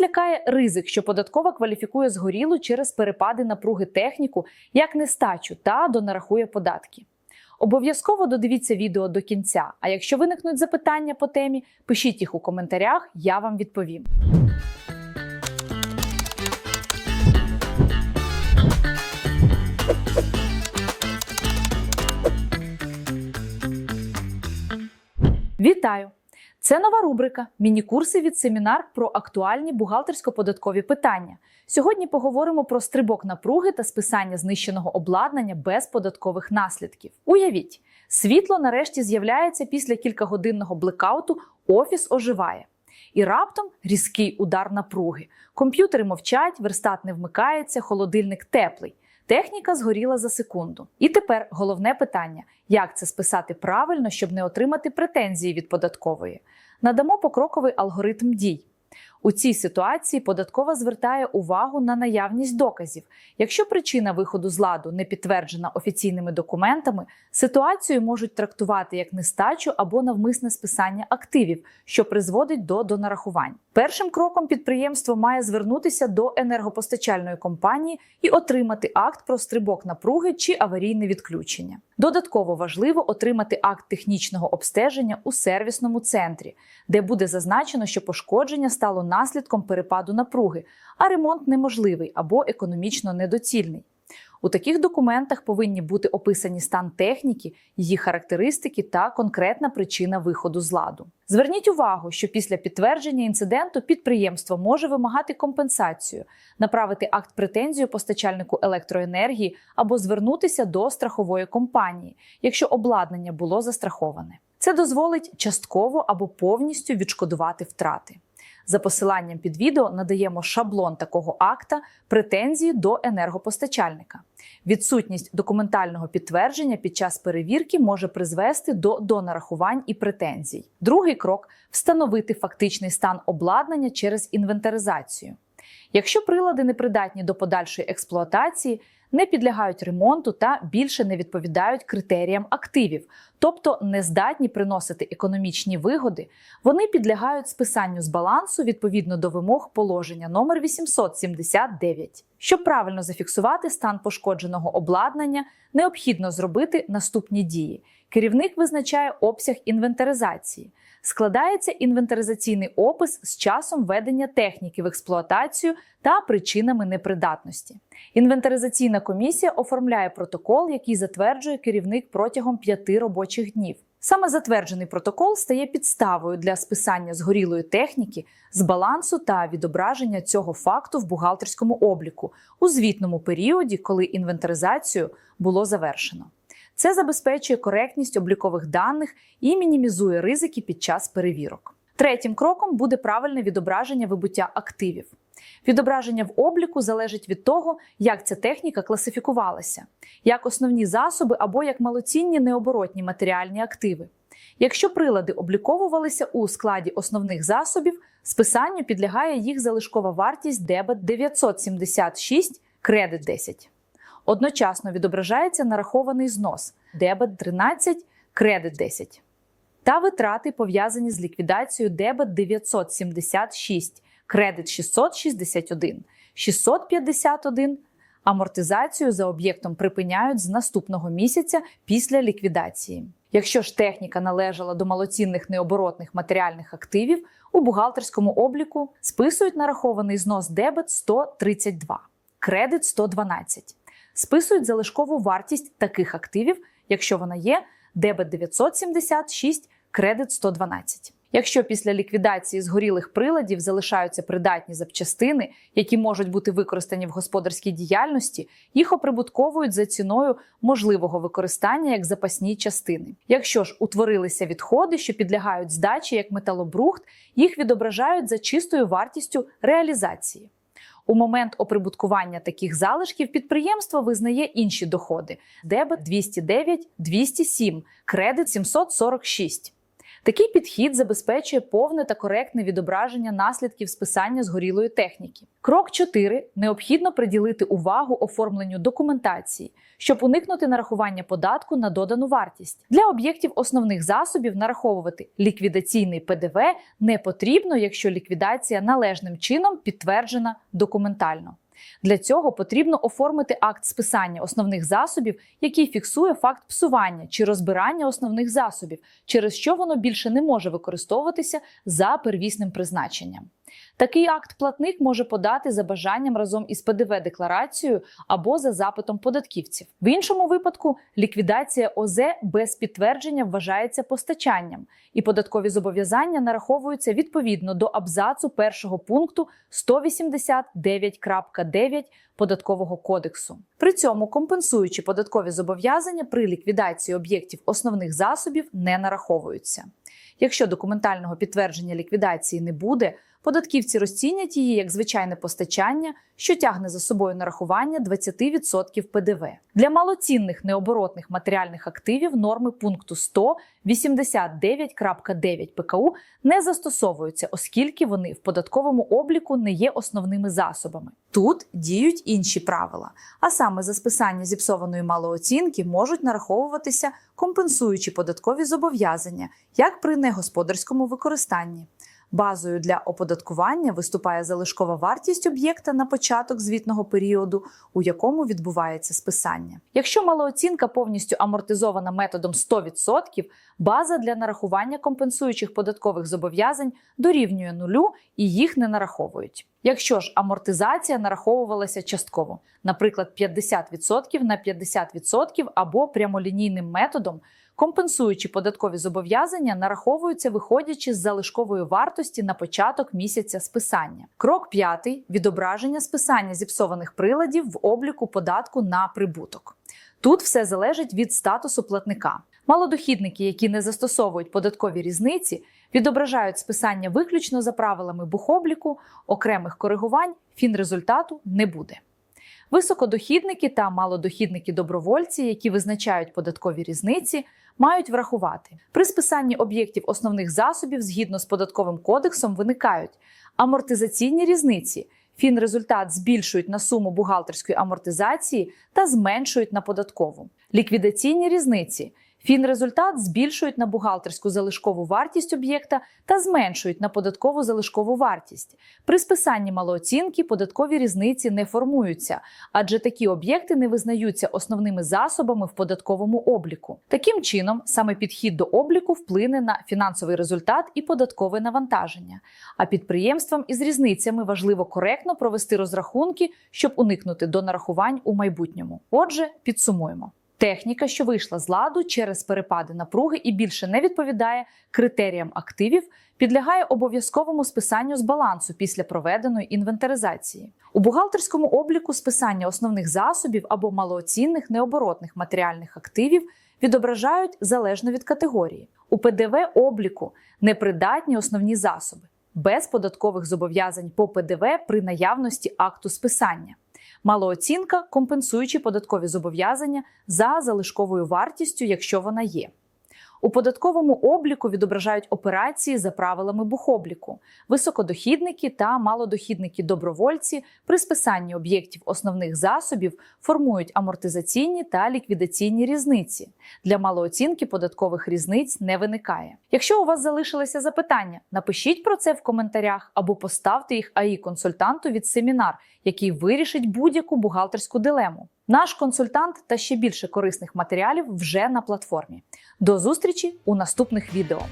Лякає ризик, що податкова кваліфікує згорілу через перепади напруги техніку як нестачу та донарахує податки. Обов'язково додивіться відео до кінця. А якщо виникнуть запитання по темі, пишіть їх у коментарях, я вам відповім. Вітаю! Це нова рубрика Міні-курси від семінар про актуальні бухгалтерсько-податкові питання. Сьогодні поговоримо про стрибок напруги та списання знищеного обладнання без податкових наслідків. Уявіть, світло нарешті з'являється після кількагодинного блекауту, офіс оживає. І раптом різкий удар напруги. Комп'ютери мовчать, верстат не вмикається, холодильник теплий. Техніка згоріла за секунду. І тепер головне питання: як це списати правильно, щоб не отримати претензії від податкової? Надамо покроковий алгоритм дій. У цій ситуації податкова звертає увагу на наявність доказів. Якщо причина виходу з ладу не підтверджена офіційними документами, ситуацію можуть трактувати як нестачу або навмисне списання активів, що призводить до донарахувань. Першим кроком підприємство має звернутися до енергопостачальної компанії і отримати акт про стрибок напруги чи аварійне відключення. Додатково важливо отримати акт технічного обстеження у сервісному центрі, де буде зазначено, що пошкодження стало наслідком перепаду напруги, а ремонт неможливий або економічно недоцільний. У таких документах повинні бути описані стан техніки, її характеристики та конкретна причина виходу з ладу. Зверніть увагу, що після підтвердження інциденту підприємство може вимагати компенсацію, направити акт претензію постачальнику електроенергії або звернутися до страхової компанії, якщо обладнання було застраховане. Це дозволить частково або повністю відшкодувати втрати. За посиланням під відео надаємо шаблон такого акта претензії до енергопостачальника. Відсутність документального підтвердження під час перевірки може призвести до донарахувань і претензій. Другий крок встановити фактичний стан обладнання через інвентаризацію. Якщо прилади непридатні до подальшої експлуатації, не підлягають ремонту та більше не відповідають критеріям активів, тобто не здатні приносити економічні вигоди, вони підлягають списанню з балансу відповідно до вимог положення номер 879. Щоб правильно зафіксувати стан пошкодженого обладнання, необхідно зробити наступні дії. Керівник визначає обсяг інвентаризації. Складається інвентаризаційний опис з часом введення техніки в експлуатацію та причинами непридатності. Інвентаризаційна комісія оформляє протокол, який затверджує керівник протягом п'яти робочих днів. Саме затверджений протокол стає підставою для списання згорілої техніки з балансу та відображення цього факту в бухгалтерському обліку у звітному періоді, коли інвентаризацію було завершено. Це забезпечує коректність облікових даних і мінімізує ризики під час перевірок. Третім кроком буде правильне відображення вибуття активів. Відображення в обліку залежить від того, як ця техніка класифікувалася, як основні засоби або як малоцінні необоротні матеріальні активи. Якщо прилади обліковувалися у складі основних засобів, списанню підлягає їх залишкова вартість дебет 976, кредит 10. Одночасно відображається нарахований знос дебет 13, кредит 10 та витрати пов'язані з ліквідацією дебет 976, кредит 661, 651, амортизацію за об'єктом припиняють з наступного місяця після ліквідації. Якщо ж техніка належала до малоцінних необоротних матеріальних активів, у бухгалтерському обліку списують нарахований знос дебет 132, кредит 112 списують залишкову вартість таких активів, якщо вона є дебет 976, кредит 112. Якщо після ліквідації згорілих приладів залишаються придатні запчастини, які можуть бути використані в господарській діяльності, їх оприбутковують за ціною можливого використання як запасні частини. Якщо ж утворилися відходи, що підлягають здачі як металобрухт, їх відображають за чистою вартістю реалізації. У момент оприбуткування таких залишків підприємство визнає інші доходи: дебет 209, 207, кредит 746. Такий підхід забезпечує повне та коректне відображення наслідків списання згорілої техніки. Крок 4. необхідно приділити увагу оформленню документації, щоб уникнути нарахування податку на додану вартість. Для об'єктів основних засобів нараховувати ліквідаційний ПДВ не потрібно, якщо ліквідація належним чином підтверджена документально. Для цього потрібно оформити акт списання основних засобів, який фіксує факт псування чи розбирання основних засобів, через що воно більше не може використовуватися за первісним призначенням. Такий акт платник може подати за бажанням разом із ПДВ декларацією або за запитом податківців. В іншому випадку ліквідація ОЗ без підтвердження вважається постачанням, і податкові зобов'язання нараховуються відповідно до абзацу першого пункту 189.9 податкового кодексу. При цьому компенсуючі податкові зобов'язання при ліквідації об'єктів основних засобів не нараховуються. Якщо документального підтвердження ліквідації не буде, податківці розцінять її як звичайне постачання, що тягне за собою нарахування 20% ПДВ. Для малоцінних необоротних матеріальних активів норми пункту 189.9 ПКУ не застосовуються, оскільки вони в податковому обліку не є основними засобами. Тут діють інші правила, а саме за списання зіпсованої малооцінки можуть нараховуватися компенсуючі податкові зобов'язання, як при негосподарському використанні. Базою для оподаткування виступає залишкова вартість об'єкта на початок звітного періоду, у якому відбувається списання. Якщо малооцінка повністю амортизована методом 100%, база для нарахування компенсуючих податкових зобов'язань дорівнює нулю і їх не нараховують. Якщо ж амортизація нараховувалася частково, наприклад, 50% на 50% або прямолінійним методом, компенсуючі податкові зобов'язання нараховуються виходячи з залишкової вартості на початок місяця списання. Крок п'ятий відображення списання зіпсованих приладів в обліку податку на прибуток. Тут все залежить від статусу платника. Малодохідники, які не застосовують податкові різниці, відображають списання виключно за правилами бухобліку, окремих коригувань фінрезультату не буде. Високодохідники та малодохідники добровольці, які визначають податкові різниці, мають врахувати при списанні об'єктів основних засобів згідно з податковим кодексом виникають амортизаційні різниці. Фінрезультат збільшують на суму бухгалтерської амортизації та зменшують на податкову. Ліквідаційні різниці. Фінрезультат збільшують на бухгалтерську залишкову вартість об'єкта та зменшують на податкову залишкову вартість. При списанні малооцінки податкові різниці не формуються, адже такі об'єкти не визнаються основними засобами в податковому обліку. Таким чином, саме підхід до обліку вплине на фінансовий результат і податкове навантаження. А підприємствам із різницями важливо коректно провести розрахунки, щоб уникнути до нарахувань у майбутньому. Отже, підсумуємо. Техніка, що вийшла з ладу через перепади напруги і більше не відповідає критеріям активів, підлягає обов'язковому списанню з балансу після проведеної інвентаризації. У бухгалтерському обліку списання основних засобів або малооцінних необоротних матеріальних активів відображають залежно від категорії. У ПДВ обліку непридатні основні засоби, без податкових зобов'язань по ПДВ при наявності акту списання. Малооцінка компенсуючи податкові зобов'язання за залишковою вартістю, якщо вона є. У податковому обліку відображають операції за правилами бухобліку, високодохідники та малодохідники добровольці при списанні об'єктів основних засобів формують амортизаційні та ліквідаційні різниці. Для малооцінки податкових різниць не виникає. Якщо у вас залишилися запитання, напишіть про це в коментарях або поставте їх АІ консультанту від семінар, який вирішить будь-яку бухгалтерську дилему. Наш консультант та ще більше корисних матеріалів вже на платформі. До зустрічі у наступних відео.